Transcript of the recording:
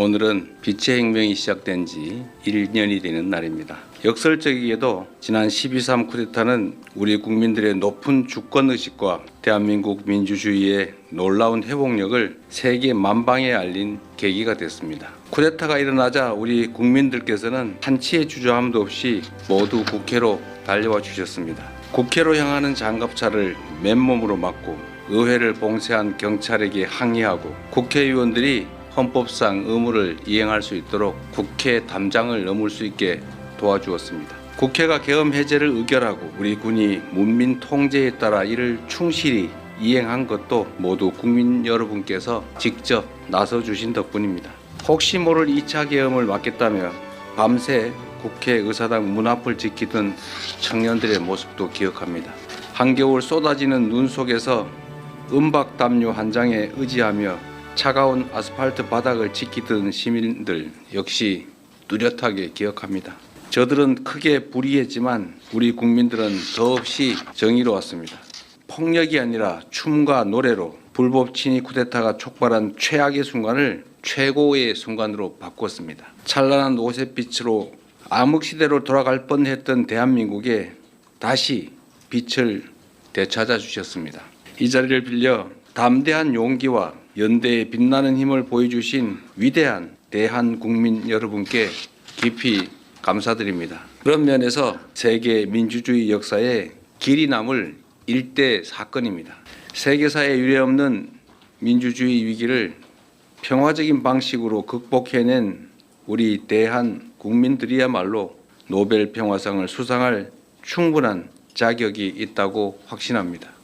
오늘은 빛의 혁명이 시작된 지 1년이 되는 날입니다. 역설적이게도 지난 12.3 쿠데타는 우리 국민들의 높은 주권의식과 대한민국 민주주의의 놀라운 회복력을 세계 만방에 알린 계기가 됐습니다. 쿠데타가 일어나자 우리 국민들께서는 한치의 주저함도 없이 모두 국회로 달려와 주셨습니다. 국회로 향하는 장갑차를 맨몸으로 막고 의회를 봉쇄한 경찰에게 항의하고 국회의원들이 헌법상 의무를 이행할 수 있도록 국회 담장을 넘을 수 있게 도와주었습니다. 국회가 계엄 해제를 의결하고 우리 군이 문민 통제에 따라 이를 충실히 이행한 것도 모두 국민 여러분께서 직접 나서 주신 덕분입니다. 혹시 모를 2차 계엄을 막겠다며 밤새 국회 의사당 문 앞을 지키던 청년들의 모습도 기억합니다. 한겨울 쏟아지는 눈 속에서 은박 담요 한 장에 의지하며 차가운 아스팔트 바닥을 지키던 시민들 역시 뚜렷하게 기억합니다. 저들은 크게 불이했지만 우리 국민들은 더없이 정의로웠습니다. 폭력이 아니라 춤과 노래로 불법 친위 쿠데타가 촉발한 최악의 순간을 최고의 순간으로 바꿨습니다. 찬란한 오색빛으로 암흑시대로 돌아갈 뻔했던 대한민국에 다시 빛을 되찾아 주셨습니다. 이 자리를 빌려 담대한 용기와 연대의 빛나는 힘을 보여주신 위대한 대한 국민 여러분께 깊이 감사드립니다. 그런 면에서 세계 민주주의 역사에 길이 남을 일대 사건입니다. 세계사에 유례없는 민주주의 위기를 평화적인 방식으로 극복해낸 우리 대한 국민들이야말로 노벨 평화상을 수상할 충분한 자격이 있다고 확신합니다.